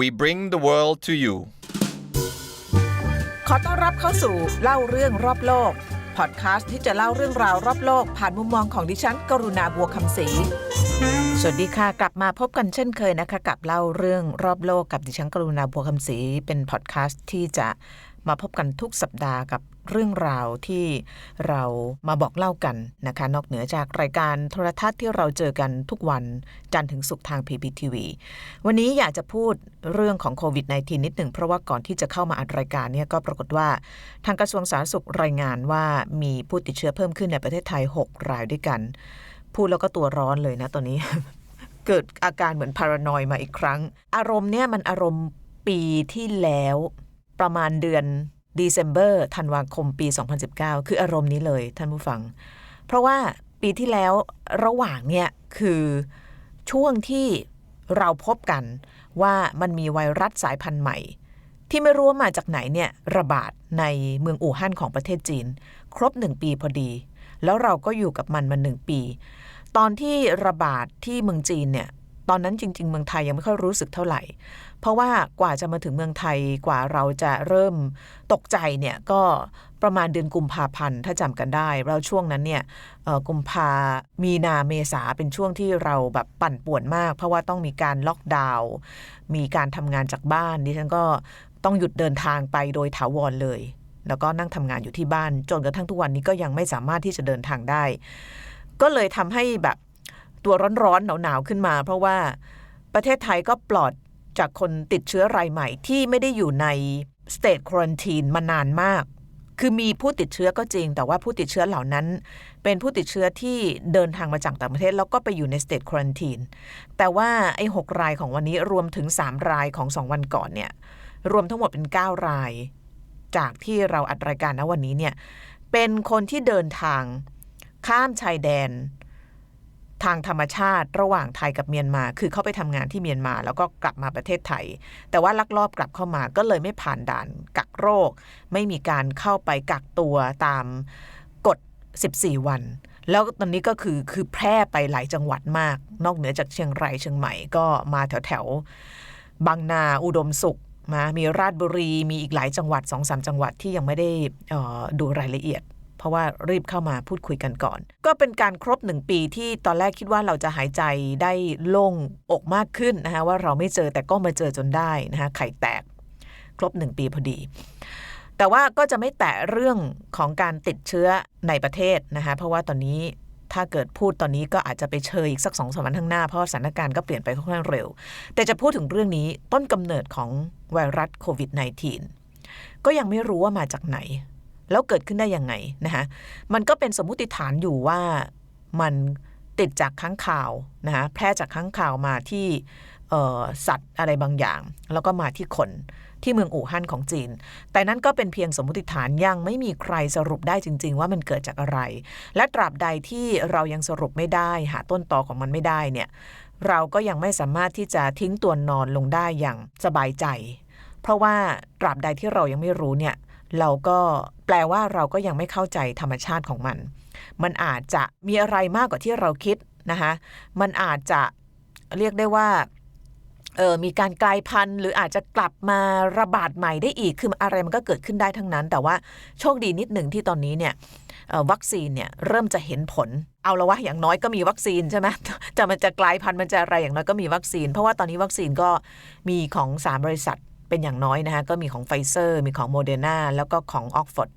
We bring the world to you ขอต้อนรับเข้าสู่เล่าเรื่องรอบโลก พอดแคสต์ที่จะเล่าเรื่องราวรอบโลก ผ่านมุมมองของดิฉัน กรุณาบัวคำศรี สวัสดีค่ะ กลับมาพบกันเช่นเคยนะคะ กับเล่าเรื่องรอบโลกกับดิฉัน กรุณาบัวคำศรีเป็นพอดแคสต์ที่จะมาพบกันทุกสัปดาห์กับ เรื่องราวที่เรามาบอกเล่ากันนะคะ นอกเหนือจากรายการโทรทัศน์ที่เราเจอกันทุกวันจันทร์ถึงศุกร์ทาง PPTV วันนี้อยากจะพูดเรื่องของโควิด -19 นิดหนึ่ง เพราะว่าก่อนที่จะเข้ามาอัดรายการเนี่ยก็ปรากฏว่า ทางกระทรวงสาธารณสุขรายงานว่ามีผู้ติดเชื้อเพิ่มขึ้นในประเทศไทย 6 รายด้วยกัน พูดแล้วก็ตัวร้อนเลยนะตอนนี้ เกิดอาการเหมือนพารานอยมาอีกครั้ง อารมณ์เนี่ยมันอารมณ์ปีที่แล้วประมาณเดือน December ธันวาคมปี 2019 คืออารมณ์นี้เลยท่านผู้ฟัง เพราะว่าปีที่แล้วระหว่างเนี่ยคือช่วงที่เราพบกันว่ามันมีไวรัสสายพันธุ์ใหม่ ที่ไม่รู้ว่ามาจากไหนเนี่ยระบาดในเมืองอู่ฮั่นของประเทศจีน ครบหนึ่งปีพอดี แล้วเราก็อยู่กับมันมาหนึ่งปี ตอนที่ระบาดที่เมืองจีนเนี่ยตอนนั้นจริง ๆ เมืองไทยยังไม่ค่อยรู้สึกเท่าไหร่ เพราะว่ากว่าจะมาถึงเมืองไทยกว่าเราจะเริ่มตกใจเนี่ยก็ประมาณเดือนกุมภาพันธ์ถ้าจำกันได้แล้วช่วงนั้นเนี่ยกุมภามีนาเมษาเป็นช่วงที่เราแบบปั่นป่วนมาก เพราะว่าต้องมีการล็อกดาวน์มีการทำงานจากบ้านดิฉันก็ต้องหยุดเดินทางไปโดยถาวรเลย แล้วก็นั่งทำงานอยู่ที่บ้าน จนกระทั่งทุกวันนี้ก็ยังไม่สามารถที่จะเดินทางได้ ก็เลยทำให้แบบตัวร้อนๆหนาวๆขึ้นมา เพราะว่าประเทศไทยก็ปลอด จากคนติดเชื้อรายใหม่ที่ไม่ได้อยู่ใน state quarantine มานานมาก คือมีผู้ติดเชื้อก็จริง แต่ว่าผู้ติดเชื้อเหล่านั้น เป็นผู้ติดเชื้อที่เดินทางมาจากต่างประเทศ แล้วก็ไปอยู่ใน state quarantine แต่ว่าไอ้หกรายของวันนี้รวมถึง 3 รายของ 2 วันก่อนเนี่ยรวมทั้งหมดเป็น 9 ราย จากที่เราอัดรายการนะวันนี้เนี่ยเป็นคนที่เดินทางข้ามชายแดน ทางธรรมชาติระหว่างไทยกับเมียนมา คือเข้าไปทำงานที่เมียนมา แล้วก็กลับมาประเทศไทย แต่ว่าลักลอบกลับเข้ามาก็เลยไม่ผ่านด่านกักโรค ไม่มีการเข้าไปกักตัวตามกฎ 14 วัน แล้วตอนนี้ก็คือคือแพร่ไปหลายจังหวัดมาก นอกเหนือจากเชียงรายเชียงใหม่ก็มาแถวแถวบางนาอุดมสุขมามีราชบุรีมีอีกหลายจังหวัดสองสามจังหวัดที่ยังไม่ได้ออดูรายละเอียด ราะว่ารีบเข้ามาพูดคุยกันก่อน ก็เป็นการครบหนึ่งปีที่ตอนแรกคิดว่าเราจะหายใจได้โล่งอกมากขึ้นนะคะว่าเราไม่เจอแต่ก็มาเจอจนได้นะคะไข่แตก ครบหนึ่งปีพอดี แต่ว่าก็จะไม่แตะเรื่องของการติดเชื้อในประเทศนะคะเพราะว่าตอนนี้ถ้าเกิดพูดตอนนี้ก็อาจจะไปเชยอีกสักสองสามวันข้างหน้าเพราะสถานการณ์ก็เปลี่ยนไปค่อนข้างเร็ว แต่จะพูดถึงเรื่องนี้ต้นกำเนิดของไวรัสโควิด -19 ก็ยังไม่รู้ว่ามาจากไหน แล้วเกิดขึ้นได้ยังไงนะคะมันก็เป็นสมมุติฐานอยู่ว่ามันติดจากค้างคาวนะคะแพร่จากค้างคาวมาที่สัตว์อะไรบางอย่าง แล้วก็มาที่คนที่เมืองอู่ฮั่นของจีน แต่นั่นก็เป็นเพียงสมมติฐานยังไม่มีใครสรุปได้จริง ๆ ว่ามันเกิดจากอะไร และตราบใดที่เรายังสรุปไม่ได้ หาต้นตอของมันไม่ได้เนี่ยเราก็ยังไม่สามารถที่จะทิ้งตัวนอนลงได้อย่างสบายใจ เพราะว่าตราบใดที่เรายังไม่รู้เนี่ย เราก็แปลว่าเราก็ยังไม่เข้าใจธรรมชาติของมัน มันอาจจะมีอะไรมากกว่าที่เราคิดนะคะมันอาจจะเรียกได้ว่าเออมีการกลายพันธุ์ หรืออาจจะกลับมาระบาดใหม่ได้อีก คืออะไรมันก็เกิดขึ้นได้ทั้งนั้น แต่ว่าโชคดีนิดหนึ่งที่ตอนนี้เนี่ยออวัคซีนเนี่ยเริ่มจะเห็นผล เอาละว่าอย่างน้อยก็มีวัคซีนใช่ไหมจะมันจะกลายพันธุ์มันจะอะไรอย่างน้อยก็มีวัคซีน เพราะว่าตอนนี้วัคซีนก็มีของ3บริษัท เป็นอย่างน้อยนะคะก็มีของไฟเซอร์มีของโมเดอร์นาแล้วก็ของออกฟอร์ด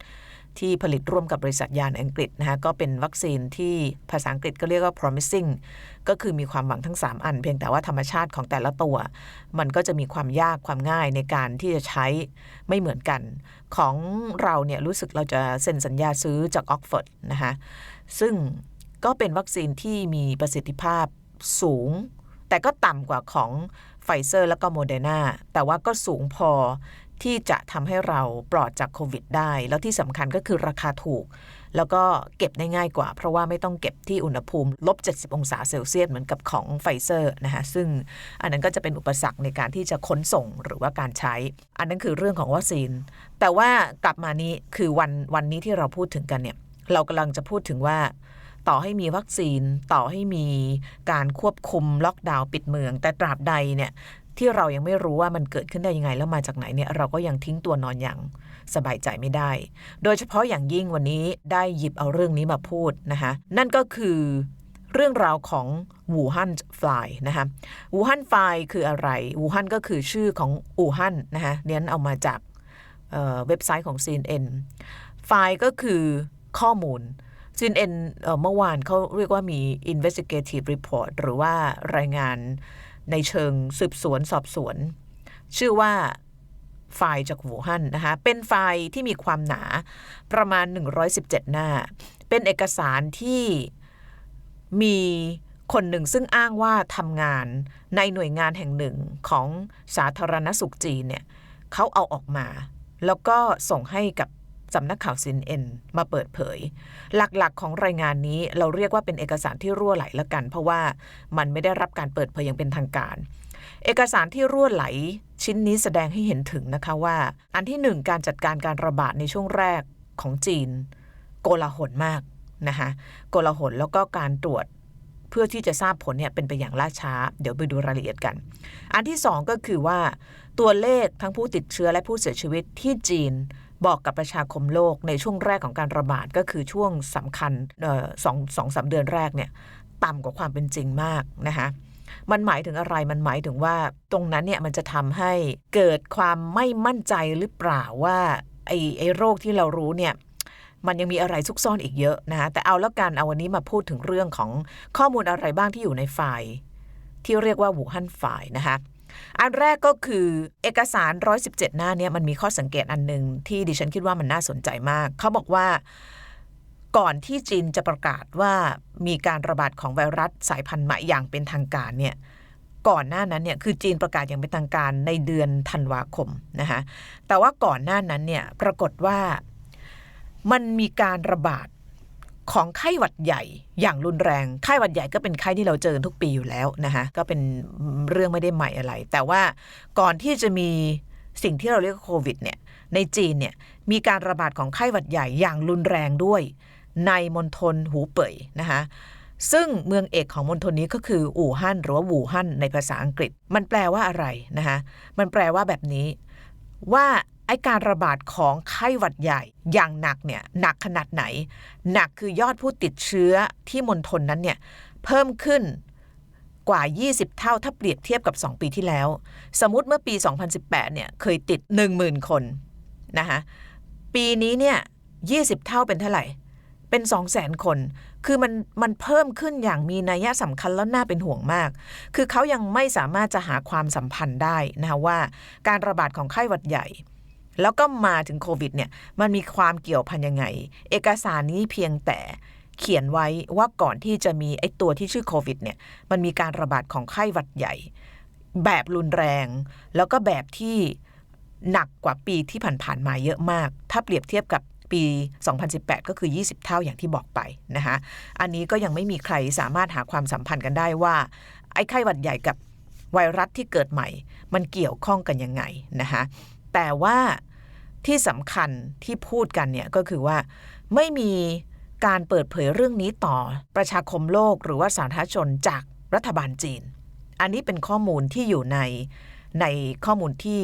ที่ผลิตร่วมกับบริษัทยานอังกฤษนะคะก็เป็นวัคซีนที่ภาษาอังกฤษก็เรียกว่า promising ก็คือมีความหวังทั้ง 3 อัน เพียงแต่ว่าธรรมชาติของแต่ละตัว มันก็จะมีความยากความง่ายในการที่จะใช้ไม่เหมือนกัน ของเราเนี่ยรู้สึกเราจะเซ็นสัญญาซื้อจากออกฟอร์ดนะคะซึ่งก็เป็นวัคซีนที่มีประสิทธิภาพสูง แต่ก็ต่ำกว่าของ ไฟเซอร์แล้วก็โมเดอร์นาแต่ว่าก็สูงพอที่จะทำให้เราปลอดจากโควิดได้ แล้วที่สำคัญก็คือราคาถูก แล้วก็เก็บได้ง่ายกว่า เพราะว่าไม่ต้องเก็บที่อุณหภูมิลบ 70 องศาเซลเซียสเหมือนกับของไฟเซอร์นะคะซึ่งอันนั้นก็จะเป็นอุปสรรคในการที่จะขนส่งหรือว่าการใช้ อันนั้นคือเรื่องของวัคซีน แต่ว่ากลับมานี้คือวันวันนี้ที่เราพูดถึงกันเนี่ยเรากำลังจะพูดถึงว่า ต่อให้มีวัคซีนต่อให้มีการควบคุมล็อกดาวน์ปิดเมือง แต่ตราบใดเนี่ยที่เรายังไม่รู้ว่ามันเกิดขึ้นได้ยังไงแล้วมาจากไหนเนี่ยเราก็ยังทิ้งตัวนอนอย่างสบายใจไม่ได้ โดยเฉพาะอย่างยิ่งวันนี้ได้หยิบเอาเรื่องนี้มาพูดนะคะนั่นก็คือเรื่องราวของวูฮั่นฟลายนะคะวูฮั่นฟลายคืออะไรวูฮั่นก็คือชื่อของอู่ฮั่นนะคะเน้นเอามาจากเเว็บไซต์ของ CNN ไฟล์ก็คือข้อมูล CNN เอ่อเมื่อวานเขาเรียกว่ามี investigative report หรือว่ารายงานในเชิงสืบสวนสอบสวน ชื่อว่าไฟล์จากหูฮั่นนะคะเป็นไฟล์ที่มีความหนาประมาณ 117 หน้า เป็นเอกสารที่มีคนหนึ่งซึ่งอ้างว่าทำงานในหน่วยงานแห่งหนึ่งของสาธารณสุขจีนเนี่ยเขาเอาออกมา แล้วก็ส่งให้กับ สำนักข่าวซินเอ็นมาเปิดเผย หลักๆของรายงานนี้เราเรียกว่าเป็นเอกสารที่รั่วไหลละกัน เพราะว่ามันไม่ได้รับการเปิดเผยอย่างเป็นทางการ เอกสารที่รั่วไหลชิ้นนี้แสดงให้เห็นถึงนะคะว่า อันที่หนึ่งการจัดการการระบาดในช่วงแรกของจีน โกลาหลมากนะคะโกลาหลแล้วก็การตรวจเพื่อที่จะทราบผลเนี่ยเป็นไปอย่างล่าช้า เดี๋ยวไปดูรายละเอียดกัน อันที่สองก็คือว่า ตัวเลขทั้งผู้ติดเชื้อและผู้เสียชีวิตที่จีน บอกกับประชาคมโลกในช่วงแรกของการระบาดก็คือช่วงสำคัญสองสองสามเดือนแรกเนี่ยต่ำกว่าความเป็นจริงมากนะคะมันหมายถึงอะไร มันหมายถึงว่าตรงนั้นเนี่ยมันจะทำให้เกิดความไม่มั่นใจหรือเปล่าว่าไอ้ไอ้โรคที่เรารู้เนี่ยมันยังมีอะไรซุกซ่อนอีกเยอะนะคะแต่เอาแล้วกันเอาวันนี้มาพูดถึงเรื่องของข้อมูลอะไรบ้างที่อยู่ในไฟล์ที่เรียกว่าหูฮั่นไฟล์นะคะ อันแรกก็คือเอกสาร 117 หน้าเนี่ยมันมีข้อสังเกตอันหนึ่งที่ดิฉันคิดว่ามันน่าสนใจมาก เขาบอกว่าก่อนที่จีนจะประกาศว่ามีการระบาดของไวรัสสายพันธุ์ใหม่อย่างเป็นทางการเนี่ยก่อนหน้านั้นเนี่ยคือจีนประกาศอย่างเป็นทางการในเดือนธันวาคมนะคะแต่ว่าก่อนหน้านั้นเนี่ยปรากฏว่ามันมีการระบาด ของไข้หวัดใหญ่อย่างรุนแรง ไข้หวัดใหญ่ก็เป็นไข้ที่เราเจอทุกปีอยู่แล้วนะคะก็เป็นเรื่องไม่ได้ใหม่อะไร แต่ว่าก่อนที่จะมีสิ่งที่เราเรียกว่าโควิดเนี่ยในจีนเนี่ยมีการระบาดของไข้หวัดใหญ่อย่างรุนแรงด้วย ในมณฑลหูเป่ยนะคะซึ่งเมืองเอกของมณฑลนี้ก็คืออู่ฮั่นหรือว่าวูฮั่นในภาษาอังกฤษ มันแปลว่าอะไรนะคะมันแปลว่าแบบนี้ว่า ไอการระบาดของไข้หวัดใหญ่อย่างหนักเนี่ยหนักขนาดไหน หนักคือยอดผู้ติดเชื้อที่มณฑลนั้นเนี่ยเพิ่มขึ้นกว่า 20 เท่าถ้าเปรียบเทียบกับ 2 ปีที่แล้ว สมมติเมื่อปี 2018 เนี่ยเคยติด 10,000 คนนะคะปีนี้เนี่ย20 เท่าเป็นเท่าไหร่ เป็น 200,000 คน คือมันมันเพิ่มขึ้นอย่างมีนัยสำคัญแล้วน่าเป็นห่วงมาก คือเขายังไม่สามารถจะหาความสัมพันธ์ได้นะคะว่าการระบาดของไข้หวัดใหญ่ แล้วก็มาถึงโควิดเนี่ยมันมีความเกี่ยวพันยังไง เอกสารนี้เพียงแต่เขียนไว้ว่าก่อนที่จะมีไอ้ตัวที่ชื่อโควิดเนี่ยมันมีการระบาดของไข้หวัดใหญ่ แบบรุนแรง แล้วก็แบบที่หนักกว่าปีที่ผ่านๆมาเยอะมาก ถ้าเปรียบเทียบกับปี 2018 ก็คือ 20 เท่าอย่างที่บอกไปนะคะอันนี้ก็ยังไม่มีใครสามารถหาความสัมพันธ์กันได้ว่า ไอ้ไข้หวัดใหญ่กับไวรัสที่เกิดใหม่ มันเกี่ยวข้องกันยังไงนะคะ แต่ว่าที่สำคัญที่พูดกันเนี่ยก็คือว่าไม่มีการเปิดเผยเรื่องนี้ต่อประชาคมโลกหรือว่าสาธารณชนจากรัฐบาลจีน อันนี้เป็นข้อมูลที่อยู่ในในข้อมูลที่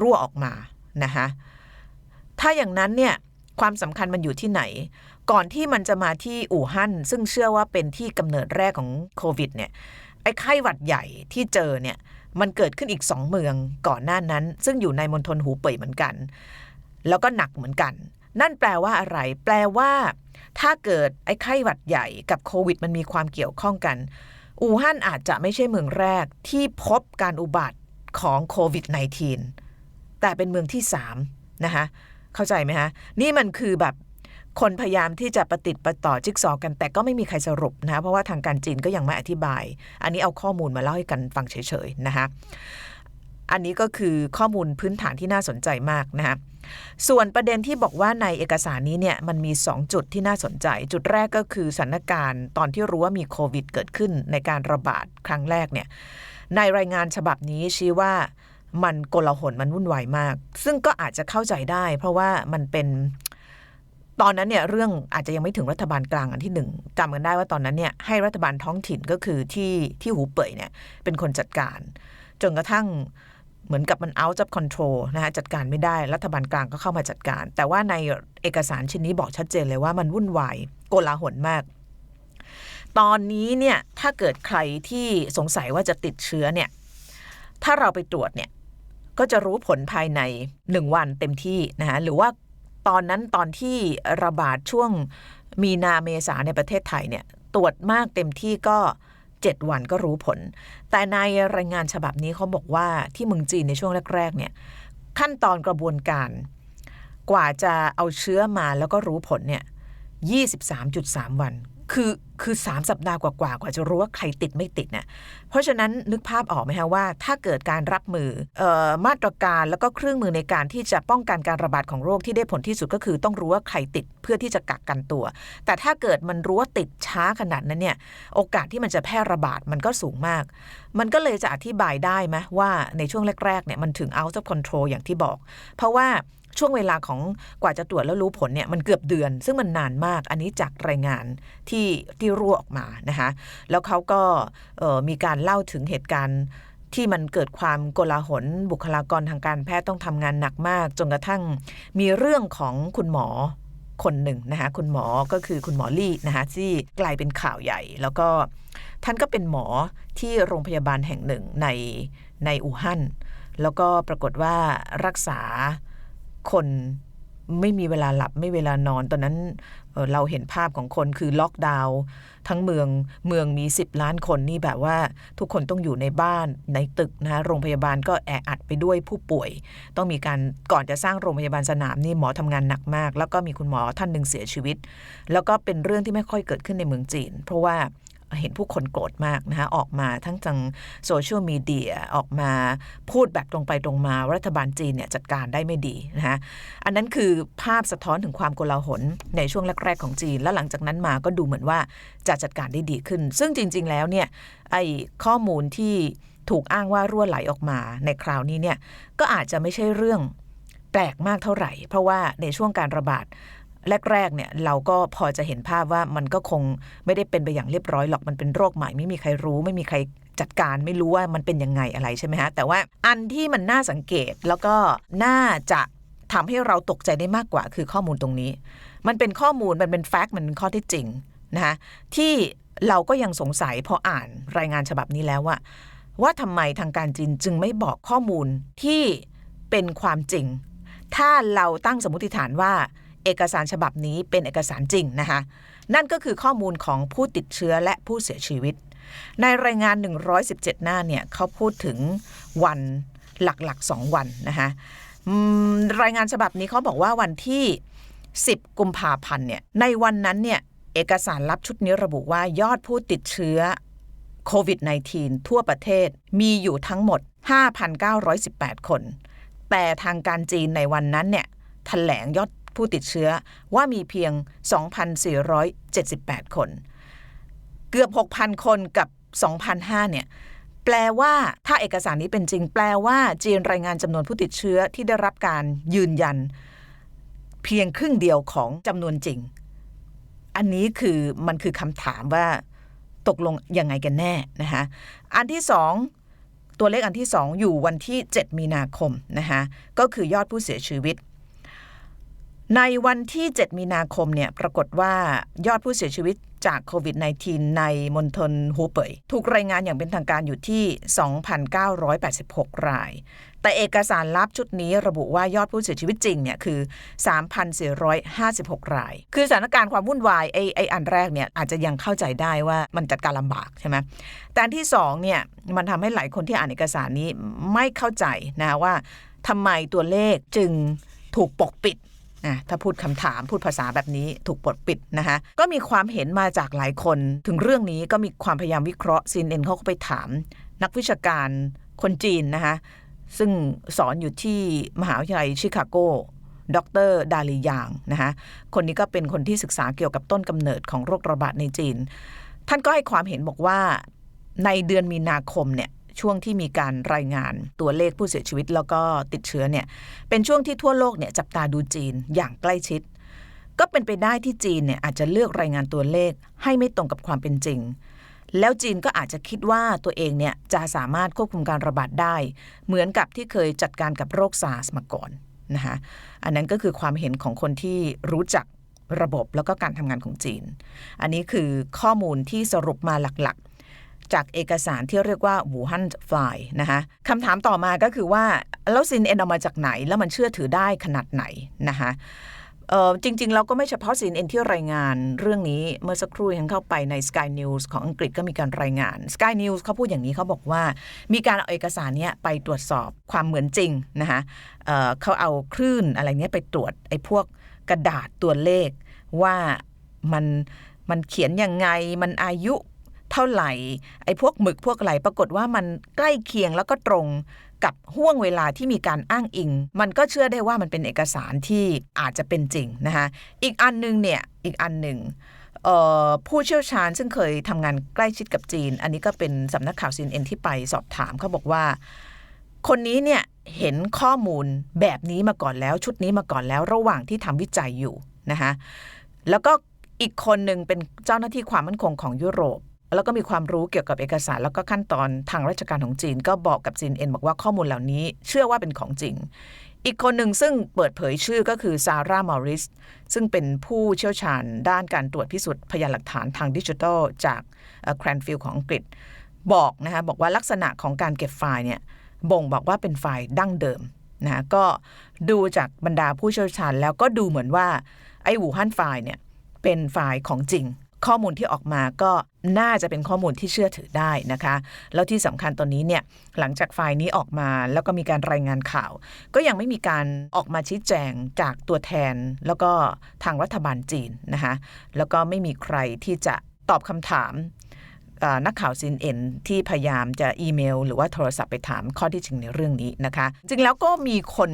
รั่วออกมานะคะถ้าอย่างนั้นเนี่ยความสำคัญมันอยู่ที่ไหน ก่อนที่มันจะมาที่อู่ฮั่นซึ่งเชื่อว่าเป็นที่กำเนิดแรกของโควิดเนี่ยไอ้ไข้หวัดใหญ่ที่เจอเนี่ย มันเกิดขึ้นอีกสองเมืองก่อนหน้านั้น ซึ่งอยู่ในมณฑลหูเป่ยเหมือนกัน แล้วก็หนักเหมือนกัน นั่นแปลว่าอะไร แปลว่า ถ้าเกิดไอ้ไข้หวัดใหญ่กับโควิด มันมีความเกี่ยวข้องกัน อู่ฮั่นอาจจะไม่ใช่เมืองแรกที่พบการอุบัติของโควิด -19 แต่เป็นเมืองที่3นะคะเข้าใจไหมคะนี่มันคือแบบ คนพยายามที่จะประติดประต่อจิ๊กซอว์กัน แต่ก็ไม่มีใครสรุปนะเพราะว่าทางการจีนก็ยังไม่อธิบาย อันนี้เอาข้อมูลมาเล่าให้กันฟังเฉยๆนะคะอันนี้ก็คือข้อมูลพื้นฐานที่น่าสนใจมากนะคะส่วนประเด็นที่บอกว่าในเอกสารนี้เนี่ยมันมี 2 จุดที่น่าสนใจ จุดแรกก็คือสถานการณ์ตอนที่รู้ว่ามีโควิดเกิดขึ้นในการระบาดครั้งแรกเนี่ยในรายงานฉบับนี้ชี้ว่ามันโกลาหลมันวุ่นวายมาก ซึ่งก็อาจจะเข้าใจได้ เพราะว่ามันเป็น ตอนนั้นเนี่ยเรื่องอาจจะยังไม่ถึงรัฐบาลกลางอันที่หนึ่งจำกันได้ว่าตอนนั้นเนี่ยให้รัฐบาลท้องถิ่นก็คือที่ที่หูเป่ยเนี่ยเป็นคนจัดการ จนกระทั่งเหมือนกับมัน out of control นะคะจัดการไม่ได้รัฐบาลกลางก็เข้ามาจัดการ แต่ว่าในเอกสารชิ้นนี้บอกชัดเจนเลยว่ามันวุ่นวายโกลาหลมากตอนนี้เนี่ยถ้าเกิดใครที่สงสัยว่าจะติดเชื้อเนี่ยถ้าเราไปตรวจเนี่ยก็จะรู้ผลภายใน 1 วันเต็มที่นะคะหรือว่า ตอนนั้นตอนที่ระบาดช่วงมีนาเมษาในประเทศไทยเนี่ยตรวจมากเต็มที่ก็ 7 วันก็รู้ผล แต่ในรายงานฉบับนี้เขาบอกว่าที่เมืองจีนในช่วงแรกๆเนี่ยขั้นตอนกระบวนการ กว่าจะเอาเชื้อมาแล้วก็รู้ผลเนี่ย23.3 วัน คือคือ3สัปดาห์กว่าๆกว่าจะรู้ว่าใครติดไม่ติดเนี่ยเพราะฉะนั้นนึกภาพออกไหมคะว่า ถ้าเกิดการรับมือออมาตรการแล้วก็เครื่องมือในการที่จะป้องกันการระบาดของโรคที่ได้ผลที่สุดก็คือ ต้องรู้ว่าใครติดเพื่อที่จะกักกันตัว แต่ถ้าเกิดมันรู้ว่าติดช้าขนาดนั้นเนี่ยโอกาสที่มันจะแพร่ระบาดมันก็สูงมาก มันก็เลยจะอธิบายได้ไหมว่าในช่วงแรกๆเนี่ยมันถึง out of control อย่างที่บอก เพราะว่า ช่วงเวลาของกว่าจะตรวจแล้วรู้ผลเนี่ยมันเกือบเดือน ซึ่งมันนานมากอันนี้จากรายงานที่ที่รั่วออกมานะคะแล้วเขาก็เอ่อมีการเล่าถึงเหตุการณ์ที่มันเกิดความโกลาหล บุคลากรทางการแพทย์ต้องทำงานหนักมาก จนกระทั่งมีเรื่องของคุณหมอคนหนึ่งนะคะคุณหมอก็คือคุณหมอลี่นะคะที่กลายเป็นข่าวใหญ่ แล้วก็ท่านก็เป็นหมอที่โรงพยาบาลแห่งหนึ่งในในอู่ฮั่นแล้วก็ปรากฏว่ารักษา คนไม่มีเวลาหลับไม่เวลานอน ตอนนั้นเราเห็นภาพของคนคือล็อกดาวน์ทั้งเมืองเมืองมี 10 ล้านคนนี่แบบว่าทุกคนต้องอยู่ในบ้านในตึกนะโรงพยาบาลก็แออัดไปด้วยผู้ป่วย ต้องมีการก่อนจะสร้างโรงพยาบาลสนามนี่หมอทำงานหนักมาก แล้วก็มีคุณหมอท่านหนึ่งเสียชีวิต แล้วก็เป็นเรื่องที่ไม่ค่อยเกิดขึ้นในเมืองจีน เพราะว่า เห็นผู้คนโกรธมากนะคะออกมาทั้งทางโซเชียลมีเดียออกมาพูดแบบตรงไปตรงมาว่ารัฐบาลจีนเนี่ยจัดการได้ไม่ดีนะคะอันนั้นคือภาพสะท้อนถึงความโกลาหลในช่วงแรกๆของจีน แล้วหลังจากนั้นมาก็ดูเหมือนว่าจะจัดการได้ดีขึ้น ซึ่งจริง ๆ แล้วเนี่ยไอ้ข้อมูลที่ถูกอ้างว่ารั่วไหลออกมาในคราวนี้เนี่ยก็อาจจะไม่ใช่เรื่องแปลกมากเท่าไหร่ เพราะว่าในช่วงการระบาด แรกๆเนี่ยเราก็พอจะเห็นภาพว่ามันก็คงไม่ได้เป็นไปอย่างเรียบร้อยหรอกมันเป็นโรคใหม่ไม่มีใครรู้ ไม่มีใครจัดการไม่รู้ว่ามันเป็นยังไงอะไรใช่ไหมฮะแต่ว่าอันที่มันน่าสังเกตแล้วก็น่าจะทำให้เราตกใจได้มากกว่าคือข้อมูลตรงนี้ มันเป็นข้อมูลมันเป็นแฟกต์มันเป็นข้อท็จจริงนะคะที่เราก็ยังสงสัยพออ่านรายงานฉบับนี้แล้วว่าว่าทำไมทางการจีนจึงไม่บอกข้อมูลที่เป็นความจริง ถ้าเราตั้งสมมติฐานว่า เอกสารฉบับนี้เป็นเอกสารจริงนะคะนั่นก็คือข้อมูลของผู้ติดเชื้อและผู้เสียชีวิต ในรายงาน 117 หน้าเนี่ยเขาพูดถึงวันหลักๆ 2 วันนะคะรายงานฉบับนี้เขาบอกว่าวันที่ 10 กุมภาพันธ์เนี่ยในวันนั้นเนี่ยเอกสารลับชุดนี้ระบุว่ายอดผู้ติดเชื้อโควิด -19 ทั่วประเทศมีอยู่ทั้งหมด 5,918 คน แต่ทางการจีนในวันนั้นเนี่ยแถลงยอด ผู้ติดเชื้อว่ามีเพียง 2,478 คน เกือบ 6,000 คนกับ 2,005เนี่ยแปลว่าถ้าเอกสารนี้เป็นจริง แปลว่าจีนรายงานจำนวนผู้ติดเชื้อที่ได้รับการยืนยัน เพียงครึ่งเดียวของจำนวนจริง อันนี้คือมันคือคำถามว่าตกลงยังไงกันแน่นะคะอันที่สองตัวเลขอันที่สองอยู่วันที่ 7 มีนาคมนะคะก็คือยอดผู้เสียชีวิต ในวันที่ 7 มีนาคมเนี่ยปรากฏว่ายอดผู้เสียชีวิตจากโควิด -19 ในมณฑลฮูเป่ยถูกรายงานอย่างเป็นทางการอยู่ที่ 2,986 ราย แต่เอกสารลับชุดนี้ระบุว่ายอดผู้เสียชีวิตจริงเนี่ยคือ 3,456 ราย คือสถานการณ์ความวุ่นวายไอ้ไอ้อันแรกเนี่ยอาจจะยังเข้าใจได้ว่ามันจัดการลำบากใช่ไหมแต่ที่สองเนี่ยมันทำให้หลายคนที่อ่านเอกสารนี้ไม่เข้าใจนะว่าทำไมตัวเลขจึงถูกปกปิด นะถ้าพูดคำถามพูดภาษาแบบนี้ถูกปดปิดนะคะก็มีความเห็นมาจากหลายคน ถึงเรื่องนี้ก็มีความพยายามวิเคราะห์ซีนเอ็นเขาก็ไปถาม นักวิชาการคนจีนนะคะซึ่งสอนอยู่ที่มหาวิทยาลัยชิคาโกดรดาลียางนะคะคนนี้ก็เป็นคนที่ศึกษาเกี่ยวกับต้นกำเนิดของโรคระบาดในจีน ท่านก็ให้ความเห็นบอกว่าในเดือนมีนาคมเนี่ย ช่วงที่มีการรายงานตัวเลขผู้เสียชีวิต แล้วก็ติดเชื้อเนี่ยเป็นช่วงที่ทั่วโลกเนี่ยจับตาดูจีนอย่างใกล้ชิด ก็เป็นไปได้ที่จีนเนี่ยอาจจะเลือกรายงานตัวเลขให้ไม่ตรงกับความเป็นจริง แล้วจีนก็อาจจะคิดว่าตัวเองเนี่ยจะสามารถควบคุมการระบาดได้ เหมือนกับที่เคยจัดการกับโรคซาร์สมาก่อนนะคะอันนั้นก็คือความเห็นของคนที่รู้จักระบบแล้วก็การทำงานของจีน อันนี้คือข้อมูลที่สรุปมาหลักๆ จากเอกสารที่เรียกว่า Wuhan Fly นะคะคำถามต่อมาก็คือว่า แล้วซินเอ็นเอามาจากไหน แล้วมันเชื่อถือได้ขนาดไหนนะคะจริงๆ เราก็ไม่เฉพาะซีนเอ็นที่รายงานเรื่องนี้เมื่อสักครู่ยังเข้าไปใน Sky News ของอังกฤษก็มีการรายงาน Sky News เขาพูดอย่างนี้เขาบอกว่า มีการเอาเอกสารเนี้ยไปตรวจสอบความเหมือนจริงนะคะเเขาเอาคลื่นอะไรเนี้ยไปตรวจไอ้พวกกระดาษตัวเลขว่ามันมันเขียนยังไงมันอายุ เท่าไหร่ไอ้พวกหมึกพวกอะไรปรากฏว่ามันใกล้เคียงแล้วก็ตรงกับห่วงเวลาที่มีการอ้างอิง มันก็เชื่อได้ว่ามันเป็นเอกสารที่อาจจะเป็นจริงนะคะอีกอันหนึงเนี่ยอีกอันหนึ่งผู้เชี่ยวชาญซึ่งเคยทำงานใกล้ชิดกับจีน อันนี้ก็เป็นสำนักข่าวซีนเอ็นที่ไปสอบถามเขาบอกว่า คนนี้เนี่ยเห็นข้อมูลแบบนี้มาก่อนแล้ว ชุดนี้มาก่อนแล้วระหว่างที่ทำวิจัยอยู่นะคะแล้วก็อีกคนหนึ่งเป็นเจ้าหน้าที่ความมั่นคงของยุโรป แล้วก็มีความรู้เกี่ยวกับเอกสาร แล้วก็ขั้นตอนทางราชการของจีน ก็บอกกับจีนเอ็นบอกว่าข้อมูลเหล่านี้ เชื่อว่าเป็นของจริง อีกคนหนึ่งซึ่งเปิดเผยชื่อก็คือซาร่ามอริสซึ่งเป็นผู้เชี่ยวชาญด้านการตรวจพิสูจน์พยานหลักฐานทางดิจิทัลจากแครนฟิลด์ของอังกฤษ บอกนะคะบอกว่าลักษณะของการเก็บไฟล์เนี่ยบ่งบอกว่าเป็นไฟล์ดั้งเดิมนะก็ดูจากบรรดาผู้เชี่ยวชาญแล้วก็ดูเหมือนว่าไอ้หูฮั่นไฟล์เนี่ยเป็นไฟล์ของจริง ข้อมูลที่ออกมาก็น่าจะเป็นข้อมูลที่เชื่อถือได้นะคะ แล้วที่สำคัญตอนนี้เนี่ยหลังจากไฟล์นี้ออกมาแล้วก็มีการรายงานข่าว ก็ยังไม่มีการออกมาชี้แจงจากตัวแทน แล้วก็ทางรัฐบาลจีนนะคะแล้วก็ไม่มีใครที่จะตอบคำถามนักข่าวซีนเอ็นที่พยายามจะอีเมล หรือว่าโทรศัพท์ไปถามข้อที่จริงในเรื่องนี้นะคะจริงแล้วก็มีคน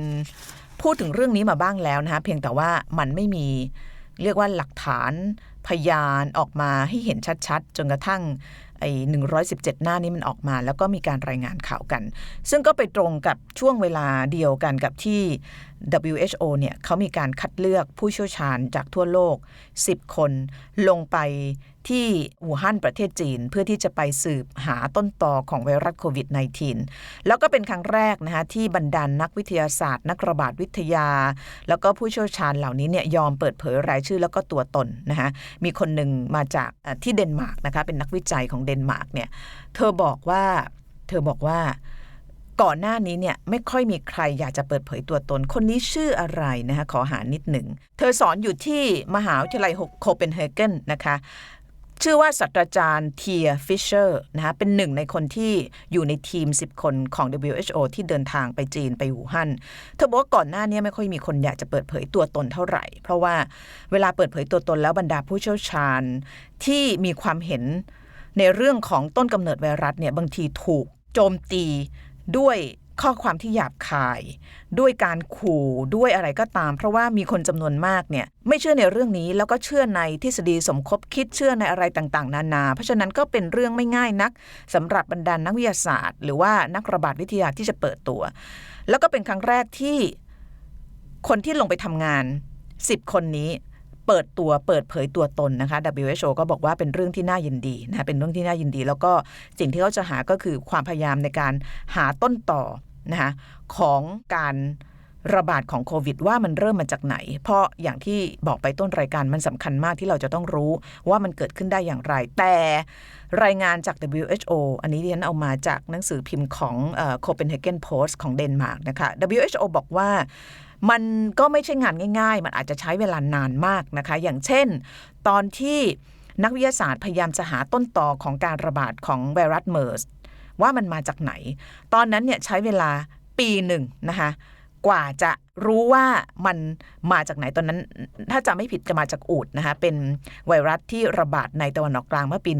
พูดถึงเรื่องนี้มาบ้างแล้วนะคะเพียงแต่ว่ามันไม่มีเรียกว่าหลักฐาน พยานออกมาให้เห็นชัดๆ จนกระทั่งไอ้117 หน้านี้มันออกมา แล้วก็มีการรายงานข่าวกัน ซึ่งก็ไปตรงกับช่วงเวลาเดียวกันกับที่ WHO เนี่ยเขามีการคัดเลือกผู้เชี่ยวชาญจากทั่วโลก 10 คนลงไป ที่อู่ฮั่นประเทศจีน เพื่อที่จะไปสืบหาต้นตอของไวรัสโควิด -19 แล้วก็เป็นครั้งแรกนะคะที่บรรดานนักวิทยาศาสตร์ นักระบาดวิทยา แล้วก็ผู้เชี่ยวชาญเหล่านี้เนี่ยยอมเปิดเผยรายชื่อแล้วก็ตัวตนนะคะมีคนหนึ่งมาจากที่เดนมาร์กนะคะเป็นนักวิจัยของเดนมาร์กเนี่ยเธอบอกว่าเธอบอกว่าก่อนหน้านี้เนี่ยไม่ค่อยมีใครอยากจะเปิดเผยตัวตน คนนี้ชื่ออะไรนะคะขอหานิดหนึ่ง เธอสอนอยู่ที่มหาวิทยาลัยโคเปนเฮเกนนะคะ ชื่อว่าศาสตราจารย์เทียฟิชเชอร์นะคะเป็นหนึ่งในคนที่อยู่ในทีม 10 คนของ WHO ที่เดินทางไปจีนไปหูฮั่นเธอบอกว่าก่อนหน้านี้ไม่ค่อยมีคนอยากจะเปิดเผยตัวตนเท่าไหร่ เพราะว่าเวลาเปิดเผยตัวตนแล้วบรรดาผู้เชี่ยวชาญที่มีความเห็นในเรื่องของต้นกำเนิดไวรัสเนี่ยบางทีถูกโจมตีด้วย ข้อความที่หยาบคาย ด้วยการขู่ด้วยอะไรก็ตาม เพราะว่ามีคนจำนวนมากเนี่ยไม่เชื่อในเรื่องนี้แล้วก็เชื่อในทฤษฎีสมคบคิดเชื่อในอะไรต่างๆ นานา เพราะฉะนั้นก็เป็นเรื่องไม่ง่ายนักสำหรับบรรดานนักวิทยาศาสตร์ หรือว่านักระบาดวิทยาที่จะเปิดตัว แล้วก็เป็นครั้งแรกที่คนที่ลงไปทำงาน 10 คนนี้ เปิดตัวเปิดเผยตัวตนนะคะ WHO ก็บอกว่าเป็นเรื่องที่น่ายินดีนะะเป็นเรื่องที่น่ายินดี แล้วก็สิ่งที่เขาจะหาก็คือความพยายามในการหาต้นต่อนะคะของการระบาดของโควิดว่ามันเริ่มมาจากไหน เพราะอย่างที่บอกไปต้นรายการมันสำคัญมากที่เราจะต้องรู้ว่ามันเกิดขึ้นได้อย่างไร แต่รายงานจาก WHO อันนี้ที่ฉันเอามาจากหนังสือพิมพ์ของ Copenhagen Post ของเดนมาร์กนะคะ WHO บอกว่า มันก็ไม่ใช่งานง่าย ๆ มันอาจจะใช้เวลานานมากนะคะ อย่างเช่น ตอนที่นักวิทยาศาสตร์พยายามจะหาต้นตอของการระบาดของไวรัสเมอร์สว่ามันมาจากไหน ตอนนั้นเนี่ยใช้เวลาปีหนึ่งนะคะกว่าจะ รู้ว่ามันมาจากไหนตอนนั้น ถ้าจะไม่ผิดจะมาจากอูดนะคะเป็นไวรัสที่ระบาดในตะวันออกกลางเมื่อปี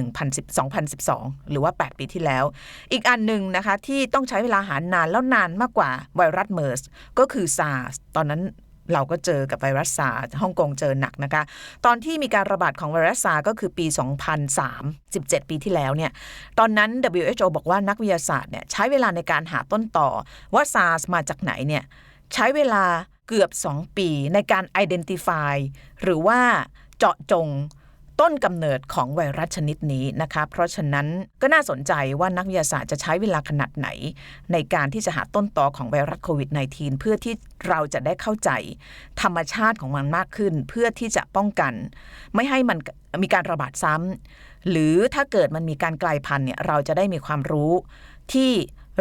2012 หรือว่า 8 ปีที่แล้ว อีกอันหนึ่งนะคะที่ต้องใช้เวลาหานานแล้วนานมากกว่าไวรัสเมอร์สก็คือซาร์สตอนนั้นเราก็เจอกับไวรัสซาร์ฮ่องกงเจอหนักนะคะ ตอนที่มีการระบาดของไวรัสซาร์ก็คือปี 2003 17 ปีที่แล้วเนี่ย ตอนนั้น WHO บอกว่านักวิทยาศาสตร์เนี่ยใช้เวลาในการหาต้นต่อว่าซาร์สมาจากไหนเนี่ย ใช้เวลาเกือบ 2 ปีในการ identify หรือว่าเจาะจงต้นกำเนิดของไวรัสชนิดนี้นะคะ เพราะฉะนั้นก็น่าสนใจว่านักวิทยาศาสตร์จะใช้เวลาขนาดไหน ในการที่จะหาต้นตอของไวรัสโควิด -19 เพื่อที่เราจะได้เข้าใจธรรมชาติของมันมากขึ้น เพื่อที่จะป้องกัน ไม่ให้มันมีการระบาดซ้ำหรือถ้าเกิดมันมีการกลายพันธุ์เนี่ยเราจะได้มีความรู้ที่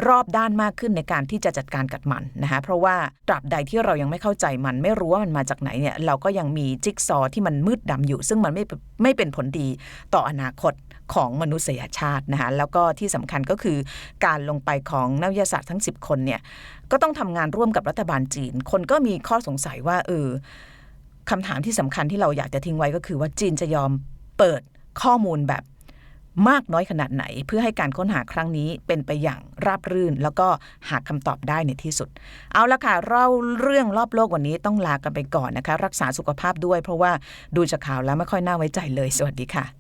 รอบด้านมากขึ้นในการที่จะจัดการกับมันนะคะเพราะว่าตราบใดที่เรายังไม่เข้าใจมันไม่รู้ว่ามันมาจากไหนเนี่ยเราก็ยังมีจิ๊กซอที่มันมืดดำอยู่ ซึ่งมันไม่ไม่เป็นผลดีต่ออนาคตของมนุษยชาตินะคะแล้วก็ที่สำคัญก็คือการลงไปของนักวิทยาศาสตร์ทั้ง 10 คนเนี่ยก็ต้องทำงานร่วมกับรัฐบาลจีน คนก็มีข้อสงสัยว่าเออคำถามที่สำคัญที่เราอยากจะทิ้งไว้ก็คือว่าจีนจะยอมเปิดข้อมูลแบบ มากน้อยขนาดไหน เพื่อให้การค้นหาครั้งนี้เป็นไปอย่างราบรื่น แล้วก็หาคำตอบได้ในที่สุด เอาละค่ะเราเรื่องรอบโลกวันนี้ต้องลากันไปก่อนนะคะ รักษาสุขภาพด้วยเพราะว่าดูจากข่าวแล้วไม่ค่อยน่าไว้ใจเลย สวัสดีค่ะ